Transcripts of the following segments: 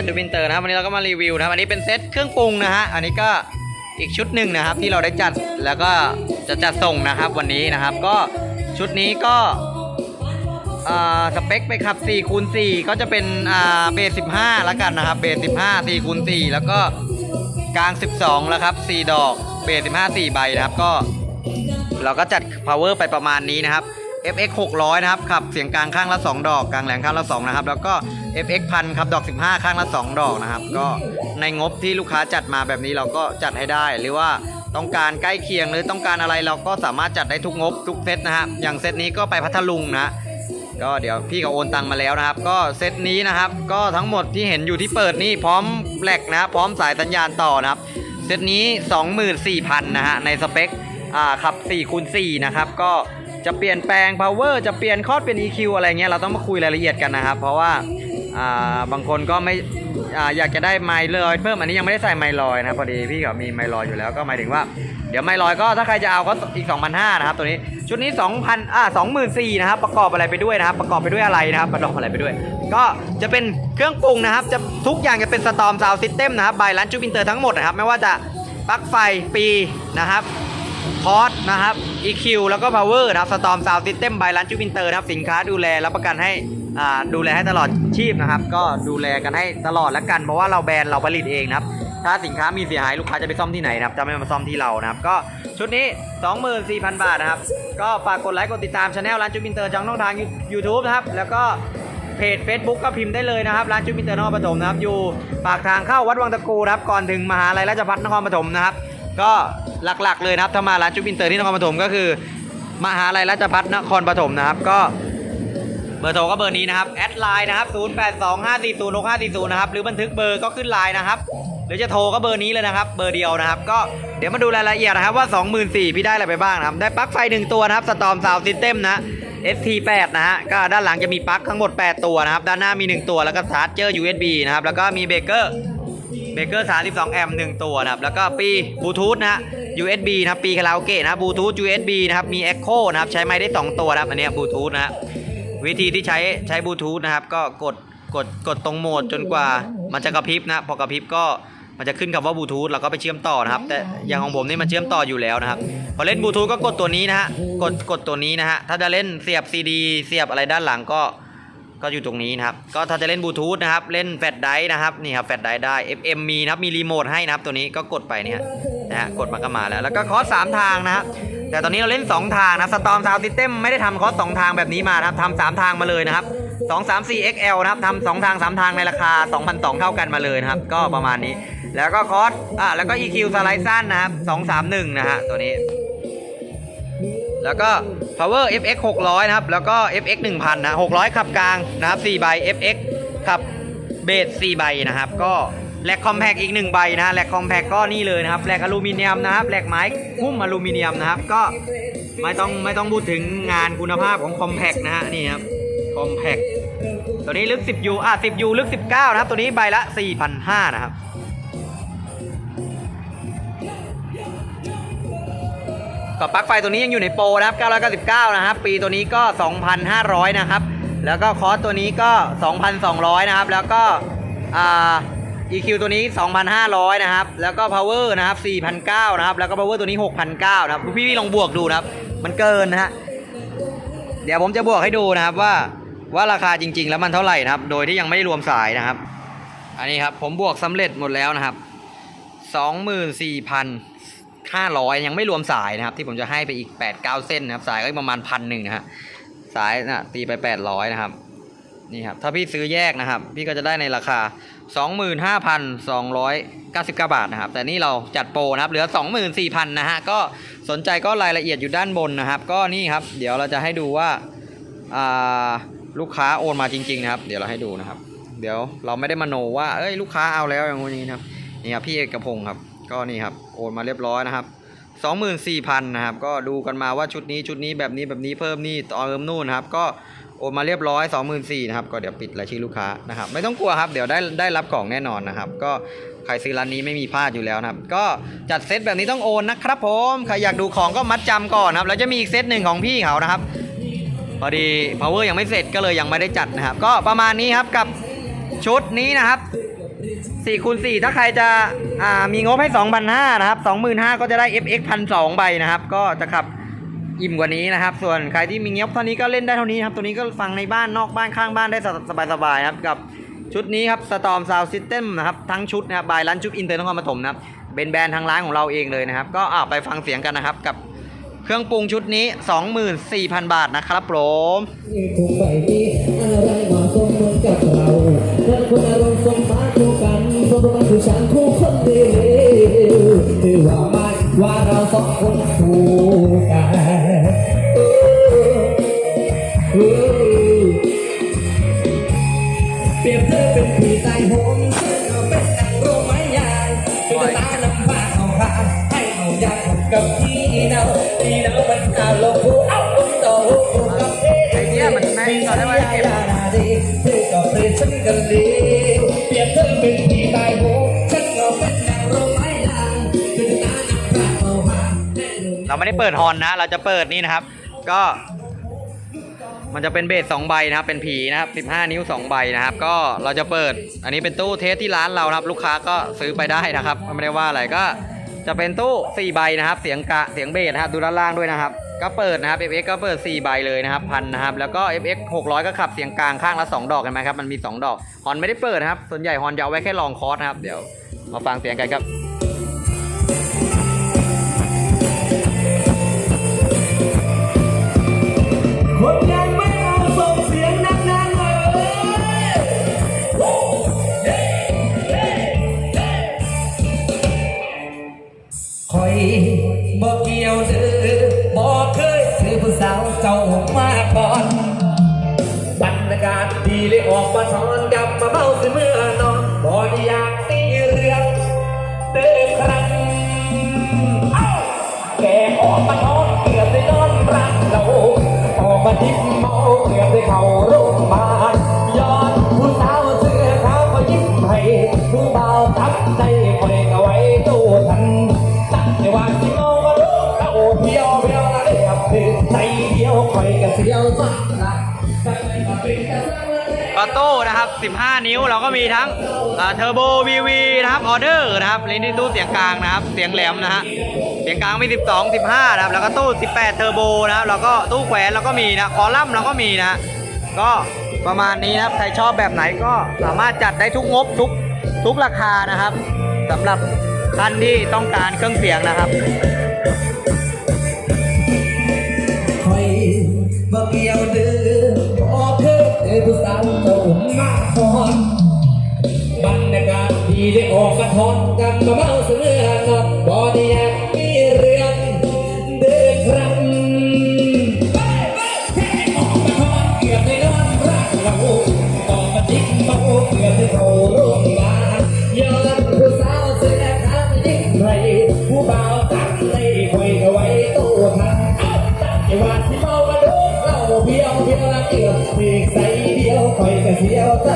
ครับวันนี้ร้านจูบินเตอร์นะครับวันนี้เราก็มารีวิวนะครับอันนี้เป็นเซตเครื่องปรุงนะฮะอันนี้ก็อีกชุดหนึ่งนะครับที่เราได้จัดแล้วก็จะจัดส่งนะครับวันนี้นะครับก็ชุดนี้ก็อ่าสเปคไปขับ4คูณ4ก็จะเป็นเบส15แล้วกันนะครับเบส15 4คูณ4แล้วก็กลาง 12แล้วครับ4ดอกเบส15 4ใบนะครับก็ เราก็จัด power ไปประมาณนี้นะครับ FX 600 นะครับขับเสียงกลางข้างละ 2 ดอกกลางแหลงข้างละ 2 นะครับ แล้วก็ FX พันครับดอก 15 ข้างละ 2 ดอกนะครับ ก็ในงบที่ลูกค้าจัดมาแบบนี้เราก็จัดให้ได้ หรือว่าต้องการใกล้เคียงหรือต้องการอะไรเราก็สามารถจัดได้ทุกงบทุกเซตนะฮะอย่างเซตนี้ก็ไปพัทลุงนะก็เดี๋ยวพี่เขาโอนตังมาแล้วนะครับ ก็เซตนี้นะครับ ก็ทั้งหมดที่เห็นอยู่ที่เปิดนี่พร้อมแหลกนะพร้อมสายสัญญาณต่อนะครับเซตนี้ 24,000นะฮะในสเปคอ่าขับ4คูณ4นะครับก็จะเปลี่ยนแปลง power จะเปลี่ยนคอร์ดเป็น EQ อะไรเงี้ยเราต้องมาคุยรายละเอียดกันนะครับ เพราะว่า บางคนก็ไม่ออยากจะได้ไมล์ลอยเพิ่มอันนี้ยังไม่ได้ใส่ไมล์ลอยนะพอดีพี่เขามีไมล์ลอยอยู่แล้วก็หมายถึงว่าเดี๋ยวไมล์ลอยก็ถ้าใครจะเอาก็อีก 2,500นะครับตัวนี้ชุดนี้ 2,000อ่า24,000นะครับประกอบอะไรไปด้วยนะครับ ประกอบไปด้วยอะไรนะครับประกอบอะไรไปด้วย ก็จะเป็นเครื่องปรุงนะครับ จะทุกอย่างจะเป็นสตอมซาวซิสเต็มนะครับบายร้านจูบินเตอร์ทั้งหมดนะครับไม่ว่าจะปลั๊กไฟปีนะครับคอร์สนะครับ EQ แล้วก็ power นะครับสตอมซาวซิสเต็มบายร้านจูบินเตอร์นะครับสินค้าดูแลรับประกันให้ ดูแลให้ตลอดชีพนะครับ ก็ดูแลกันให้ตลอดแล้วกันเพราะว่าเราแบรนด์เราผลิตเองนะครับ ถ้าสินค้ามีเสียหายลูกค้าจะไปซ่อมที่ไหนนะครับจะไม่มาซ่อมที่เรานะครับ ก็ชุดนี้ 24,000 บาทนะครับ ก็ฝากกดไลค์กดติดตามช anel ร้านจูบินเตอร์ช่องทาง YouTube นะครับ แล้วก็เพจ Facebook ก็พิมพ์ได้เลยนะครับ ร้านจูบินเตอร์นครปฐมนะครับ อยู่ปากทางเข้าวัดวังตะกูนะครับก่อนถึงมหาลัยราชภัฏนครปฐมนะครับ ก็หลักๆเลยนะครับถ้ามาร้านจูบินเตอร์ที่นครปฐมก็คือ มหาลัยราชภัฏนครปฐมนะครับก็ เบอร์โทรก็เบอร์นี้นะครับ แอดไลน์นะครับ 0825406540 นะครับ หรือบันทึกเบอร์ก็ขึ้นไลน์นะครับ หรือจะโทรก็เบอร์นี้เลยนะครับ เบอร์เดียวนะครับ ก็เดี๋ยวมาดูรายละเอียดนะครับว่า 24,000พี่ได้อะไรไปบ้างนะครับ ได้ปลั๊กไฟ 1 ตัวนะครับ สตอมซาวซิสเต็มนะ ST8 นะฮะ ก็ด้านหลังจะมีปลั๊กทั้งหมด 8 ตัวนะครับ ด้านหน้ามี 1 ตัว แล้วก็ชาร์จเจอร์ USB นะครับ แล้วก็มีเบรกเกอร์เบรกเกอร์ 32 แอมป์1ตัวนะครับ แล้วก็ปีบลูทูธนะฮะ USB นะครับ ปีคาราโอเกะนะบลูทูธ USB นะครับ มี Echo นะครับ ใช้ไมค์ได้ 2 ตัวนะครับ อันนี้บลูทูธนะฮะ วิธีที่ใช้ใช้บลูทูธนะครับ ก็กดกดกดตรงโหมดจนกว่ามันจะกระพริบนะพอกระพริบก็มันจะขึ้นคำว่าบลูทูธเราก็ไปเชื่อมต่อนะครับ แต่อย่างของผมนี่มันเชื่อมต่ออยู่แล้วนะครับ พอเล่นบลูทูธก็กดตัวนี้นะฮะกดกดตัวนี้นะฮะถ้าจะเล่นเสียบซีดีเสียบอะไรด้านหลังก็ก็อยู่ตรงนี้นะครับ ก็ถ้าจะเล่นบลูทูธนะครับ เล่นแฟลชไดร์นะครับ นี่ครับแฟลชไดร์ได้ FM มีนะครับ มีรีโมทให้นะครับ ตัวนี้ก็กดไปเนี่ยนะฮะ กดมาก็มาแล้ว แล้วก็คอร์สสามทางนะครับ แต่ตอนนี้เราเล่น 2 ทางนะสตอมซาวซิสเต็มไม่ได้ทำคอสสองทางแบบนี้มานะครับทำสามทางมาเลยนะครับ 2 3 4 XL นะครับทำสองทาง 3 ทางในราคา 2,200 เท่ากันมาเลยนะครับ ก็ประมาณนี้ แล้วก็คอสอะแล้วก็ EQ สไลด์สั้นนะครับ231 นะฮะตัวนี้ แล้วก็ power FX 600 นะครับ แล้วก็ FX 1000 นะ 600 ขับกลางนะครับ4ใบ FX ขับเบส4ใบนะครับ ก็ แหลกคอมแพกอีก1ใบนะแหลกคอมแพกก็นี่เลยนะครับแหลกอลูมิเนียมนะครับแหลกไม้หุ้มอลูมิเนียมนะครับ ก็ไม่ต้องไม่ต้องพูดถึงงานคุณภาพของคอมแพกนะฮะนี่ครับคอมแพกตัวนี้ลึก 10U อะ 10U ลึก 19 นะครับ ตัวนี้ใบละ4,500นะครับก็ปลั๊กไฟตัวนี้ยังอยู่ในโปรนะครับ 999 นะครับ ปีตัวนี้ก็ 2,500 นะครับ แล้วก็คอสตัวนี้ก็ 2,200 นะครับ แล้วก็อ่า EQ ตัวนี้ 2,500 นะครับ แล้วก็ power นะครับ4,900นะครับ แล้วก็ power ตัวนี้ 6,900นะครับพี่พี่ๆลองบวกดูนะครับ มันเกินนะฮะ เดี๋ยวผมจะบวกให้ดูนะครับว่าว่าราคาจริง ๆ แล้วมันเท่าไหร่นะครับ โดยที่ยังไม่ได้รวมสายนะครับ อันนี้ครับผมบวกสำเร็จหมดแล้วนะครับ 24,500 ยังไม่รวมสายนะครับ ที่ผมจะให้ไปอีก 8-9 เส้นนะครับ สายก็ประมาณพันหนึ่งนะฮะ สายนะตีไป 800 นะครับ นี่ครับ ถ้าพี่ซื้อแยกนะครับ พี่ก็จะได้ในราคา 25,299 บาทนะครับ แต่นี่เราจัดโปรนะครับเหลือ 24,000 นะฮะ ก็สนใจก็รายละเอียดอยู่ด้านบนนะครับ ก็นี่ครับ เดี๋ยวเราจะให้ดูว่าาลูกค้าโอนมาจริง ๆ นะครับ เดี๋ยวเราให้ดูนะครับ เดี๋ยวเราไม่ได้มาโนว่าเอ้ยลูกค้าเอาแล้วอย่างงี้นะครับนี่ครับพี่เอกพงศ์ครับ ก็นี่ครับโอนมาเรียบร้อยนะครับ24,000นะครับ ก็ดูกันมาว่าชุดนี้ชุดนี้แบบนี้แบบนี้เพิ่มนี่เติมนู่นนะครับ ก็ โอนมาเรียบร้อย 24,000นะครับก็เดี๋ยวปิดรายชื่อลูกค้านะครับไม่ต้องกลัวครับเดี๋ยวได้ได้รับกล่องแน่นอนนะครับ ก็ใครซื้อร้านนี้ไม่มีพลาดอยู่แล้วนะครับ ก็จัดเซตแบบนี้ต้องโอนนะครับผมใครอยากดูของก็มัดจำก่อนนะครับแล้วจะมีอีกเซตหนึ่งของพี่เขานะครับ พอดี power ยังไม่เสร็จก็เลยยังไม่ได้จัดนะครับ ก็ประมาณนี้ครับกับชุดนี้นะครับ4คูณ4ถ้าใครจะมีงบให้ 2,500นะครับ25,000ก็จะได้ FX 1,200ใบนะครับ ก็จะขับ อิ่มกว่านี้นะครับ ส่วนใครที่มีเงบเท่านี้ก็เล่นได้เท่านี้ครับ ตัวนี้ก็ฟังในบ้านนอกบ้านข้างบ้านได้สบายๆนะครับกับชุดนี้ครับ Storm Sound System นะครับทั้งชุดนะครับบายร้านชุดอินเตอร์นครปฐมนะครับเป็นแบรนด์ทางร้านของเราเองเลยนะครับ ก็อ่าไปฟังเสียงกันนะครับกับเครื่องปรุงชุดนี้ 24,000 บาทนะครับผมคงไม่มีอะไรเหมาะสมเหมือนกับเราเมื่อคนอารมณ์สมมาคู่กันเพระมันคือฉันคู่คนเดียวถือว่าไม่ ว่าเราสองคนคู่กันเปรียบเธอเป็นผีตายโหงเธอเป็นนางโรมไม้ยางเป็นตาลำบากเอาพาให้เอายาผมกับพี่เนาพี่เนามันอาลงผู้เอาต่อหูกับพี่ไอ้เนี่ยมันไม่ตอนแรกว่าเก็บเธอก็เปลี่ยนฉันกันเลยเปลี่ยนเธอเป็นผีตายโหง ไม่ได้เปิดฮอนนะ เราจะเปิดนี่นะครับ ก็ มันจะเป็นเบส2ใบนะครับ เป็นผีนะครับ 15 นิ้ว 2 ใบนะครับ ก็เราจะเปิด อันนี้เป็นตู้เทสที่ร้านเรานะครับ ลูกค้าก็ซื้อไปได้นะครับ ไม่ได้ว่าอะไรก็จะเป็นตู้ 4 ใบนะครับ เสียงกะเสียงเบสนะครับดูด้านล่างด้วยนะครับ ก็เปิดนะครับ FX ก็เปิด 4 ใบเลยนะครับพันนะครับ แล้วก็ FX 600 ก็ขับเสียงกลางข้างละ 2 ดอกเห็นไหมครับ มันมี 2 ดอก ฮอนไม่ได้เปิดนะครับ ส่วนใหญ่ฮอนจะเอาไว้แค่ลองคอร์สนะครับ เดี๋ยวมาฟังเสียงกันครับ เจ้ามาก่อนบรรยากาศดีเลยออกมาทอนกลับมาเมาสิเมื่อนอนบ่ได้อยากตีเรื่องเดิมครั้งเอ้าแกออกมาทอนเกือบได้นอนรักเราออกมาดิ้นเมาเกือบได้เข้าโรงพยาบาลย้อนผู้สาวเสื้อขาวก็ยิ้มให้ผู้เบาวทับใจ อยกับเสียวสักละออโต้นะครับ 15 นิ้วเราก็มีทั้งเทอร์โบวีวีนะครับออเดอร์นะครับลิ้นที่ตู้เสียงกลางนะครับ เสียงแหลมนะฮะเสียงกลางมี 12 15 นะครับ แล้วก็ตู้ 18 เทอร์โบนะครับแล้วก็ตู้แขวนเราก็มีนะคอลัมน์เราก็มีนะ ก็ประมาณนี้นะครับ ใครชอบแบบไหนก็สามารถจัดได้ทุกงบทุกทุกราคานะครับสำหรับท่านที่ต้องการเครื่องเสียงนะครับ บ่เกี่ยวดื้อพอเธอเธอผู้สาวเจ้ามาทอนบรรยากาศดีได้ออกมาทอนกันมาเมาเสนอนอน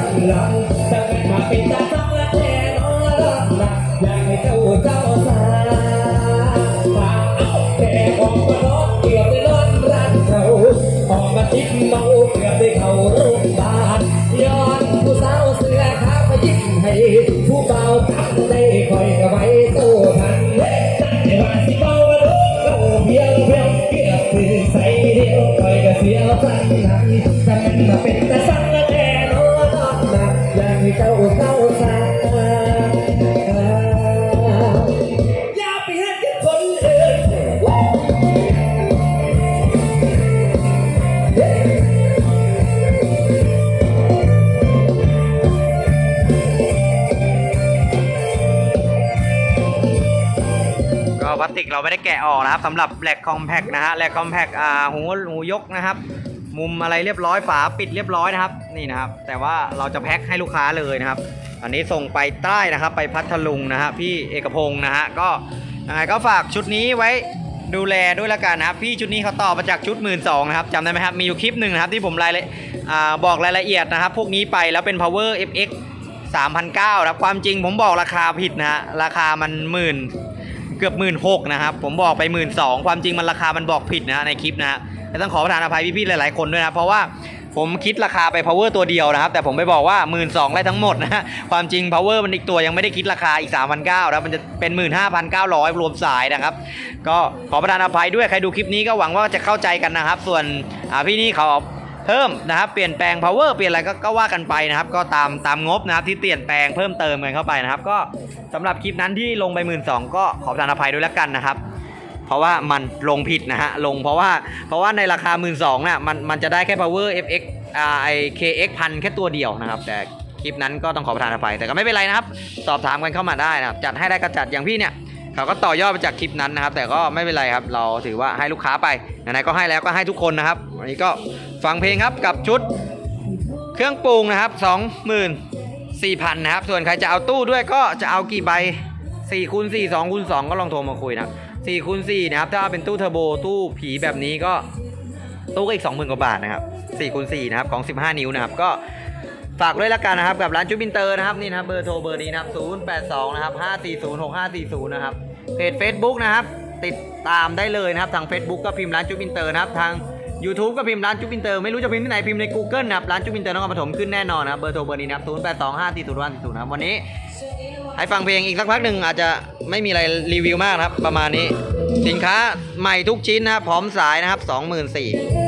กให้เจ้าเจ้าสามาเอาแต่ออกมาล้อเกือบได้ล้อนรักเขาออกมาทิ้งเมาเกือบได้เข้าโรงย้อนผู้สาวเสื้อขาวมายิ้มให้ ผู้เบาทันได้คอยกับไว้โตทันเฮ้แต่ว่าสิเบาว่าลูกก็เพียงเพียงเกียบคือใส่เดียวคอยกับเสียวสันหันแต่มันมาเป็นแต่สัง พลาสติกเราไม่ได้แกะออกนะครับสำหรับแหลกคอมแพกนะฮะแหลกคอมแพกอ่าหูหูยกนะครับ มุมอะไรเรียบร้อยฝาปิดเรียบร้อยนะครับนี่นะครับ แต่ว่าเราจะแพ็คให้ลูกค้าเลยนะครับ อันนี้ส่งไปใต้นะครับ ไปพัทลุงนะฮะพี่เอกพงศ์นะฮะก็ยังไงก็ฝากชุดนี้ไว้ดูแลด้วยละกันนะครับ พี่ชุดนี้เขาต่อมาจากชุด1 2ื่นนะครับจำได้ไหมครับมีอยู่คลิปหนึ่งนะครับที่ผมรายละบอกรายละเอียดนะครับ พวกนี้ไปแล้วเป็น power fx 3,900ครับความจริงผมบอกราคาผิดนะฮะราคามันหมื่นเกือบหมื่นหกนะครับ ผมบอกไปหมื่นสองความจริงมันราคามันบอกผิดนะฮะในคลิปนะฮะ และต้องขอประทานอภัยพี่ๆหลายๆคนด้วยนะเพราะว่าผมคิดราคาไป power ตัวเดียวนะครับ แต่ผมไปบอกว่าหมื่นสองได้ทั้งหมดนะความจริง power มันอีกตัวยังไม่ได้คิดราคาอีก 3 9 0 0นะมันจะเป็น 15,900 รวมสายนะครับ ก็ขอประทานอภัยด้วยใครดูคลิปนี้ก็หวังว่าจะเข้าใจกันนะครับ ส่วนพี่นี่เขาเพิ่มนะครับเปลี่ยนแปลง power เปลี่ยนอะไรก็ก็ว่ากันไปนะครับ ก็ตามตามงบนะครับที่เปลี่ยนแปลงเพิ่มเติมกันเข้าไปนะครับ ก็สำหรับคลิปนั้นที่ลงไปหมื่นสองก็ขอประทานอภัยด้วยแล้วกันนะครับ ราะว่ามันลงผิดนะฮะลงเพราะว่าเพราะว่าในราคา 1 2ื่นสองน่ะมันมันจะได้แค่ power fx อ่าไอ kx พันแค่ตัวเดียวนะครับ แต่คลิปนั้นก็ต้องขอประทานอภัยแต่ก็ไม่เป็นไรนะครับ สอบถามกันเข้ามาได้นะครับจัดให้ได้ก็จัดอย่างพี่เนี่ยเขาก็ต่อยอดมาจากคลิปนั้นนะครับ แต่ก็ไม่เป็นไรครับ เราถือว่าให้ลูกค้าไปไหนๆก็ให้แล้วก็ให้ทุกคนนะครับวันนี้ก็ฟังเพลงครับกับชุดเครื่องปรุงนะครับ 24,000นะครับ ส่วนใครจะเอาตู้ด้วยก็จะเอากี่ใบ4คูณ4 2คูณ2ก็ลองโทรมาคุยนะครับ 4คูณ4นะครับ ถ้าเป็นตู้เทอร์โบตู้ผีแบบนี้ก็ตู้ก็อีก 20,000 กว่าบาทนะครับ4คูณ4นะครับของ 15 นิ้วนะครับก็ฝากด้วยละกันนะครับกับร้านจูบินเตอร์นะครับนี่นะครับเบอร์โทรเบอร์นี้นะครับ 082 นะครับ 540 6540 นะครับเพจ Facebook นะครับ ติดตามได้เลยนะครับ ทาง Facebook ก็พิมพ์ร้านจูบินเตอร์นะครับทาง YouTube ก็พิมพ์ร้านจุบินเตอร์ไม่รู้จะพิมพ์ที่ไหนพิมพ์ใน Google นะครับร้านจุบินเตอร์นครปฐมขึ้นแน่นอนนะครับเบอร์โทรเบอร์นี้นะครับ 0 8 2 5 4 0 1 4 0 นะครับวันนี้ให้ฟังเพลงอีกสักพักหนึ่งอาจจะ ไม่มีอะไรรีวิวมากนะครับ ประมาณนี้ สินค้าใหม่ทุกชิ้นนะครับพร้อมสายนะครับ 24,000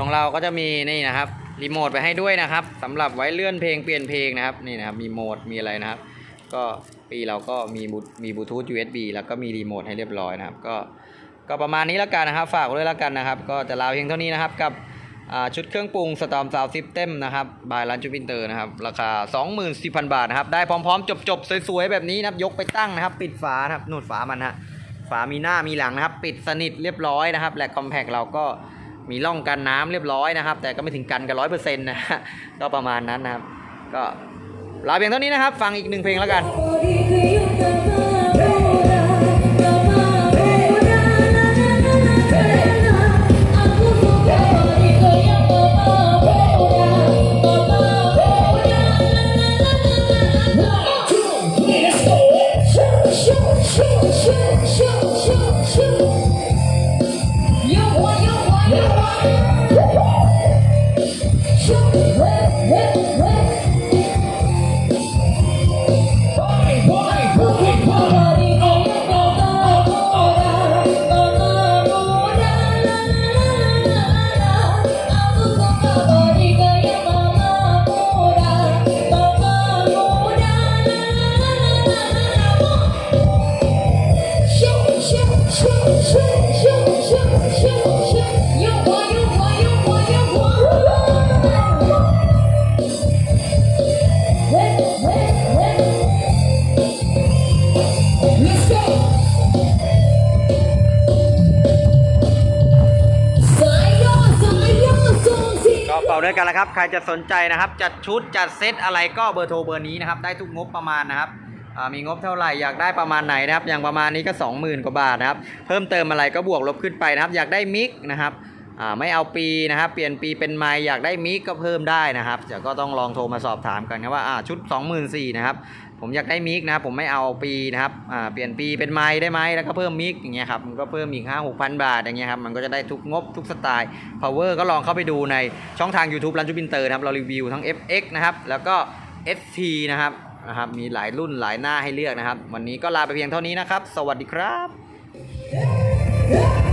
ของเราก็จะมีนี่นะครับรีโมทไปให้ด้วยนะครับสำหรับไว้เลื่อนเพลงเปลี่ยนเพลงนะครับนี่นะครับมีโหมดมีอะไรนะครับ ก็ปีเราก็มีบูมีบลูทูธ USB แล้วก็มีรีโมทให้เรียบร้อยนะครับ ก็ก็ประมาณนี้แล้วกันนะครับ ฝากด้วยแล้วกันนะครับ ก็จะลาเพียงเท่านี้นะครับกับชุดเครื่องปรุงสตอมซาวซิสเต็มนะครับบายร้านจูปินเตอร์นะครับ ราคา 24,000 บาทนะครับ ได้พร้อมๆ จบๆ สวยๆ แบบนี้นะครับยกไปตั้งนะครับ ปิดฝานะครับนูดฝามันฮะฝามีหน้ามีหลังนะครับ ปิดสนิทเรียบร้อยนะครับ และคอมแพกเราก็ มีร่องกันน้ำเรียบร้อยนะครับ แต่ก็ไม่ถึงกันกันร้อยเปอร์เซ็นต์นะฮะก็ประมาณนั้นนะครับ ก็ลาเพียงเท่านี้นะครับ ฟังอีกหนึ่งเพลงแล้วกัน สียงก็เป่าด้วยกันละครับ ใครจะสนใจนะครับ จัดชุดจัดเซตอะไรก็เบอร์โทรเบอร์นี้นะครับ ได้ทุกงบประมาณนะครับมีงบเท่าไหร่อยากได้ประมาณไหนนะครับ อย่างประมาณนี้ก็ 20,000 กว่าบาทนะครับ เพิ่มเติมอะไรก็บวกลบขึ้นไปนะครับ อยากได้มิกนะครับไม่เอาปีนะครับ เปลี่ยนปีเป็นไมค์อยากได้มิกก็เพิ่มได้นะครับเดี๋ยวก็ต้องลองโทรมาสอบถามกันครับว่าอ่าชุด 24,000นะครับ ผมอยากได้มิกนะครับผมไม่เอาปีนะครับอ่าเปลี่ยนปีเป็นไมค์ได้ไหมแล้วก็เพิ่มมิกอย่างเงี้ยครับมันก็เพิ่มอีก 5 6 0 0 บาทอย่างเงี้ยครับมันก็จะได้ทุกงบทุกสไตล์ power ก็ลองเข้าไปดูในช่องทาง YouTube รันจูบินเตอร์นะครับเรารีวิวทั้ง FX นะครับแล้วก็ ST นะครับนะครับมีหลายรุ่นหลายหน้าให้เลือกนะครับ วันนี้ก็ลาไปเพียงเท่านี้นะครับ สวัสดีครับ Yeah.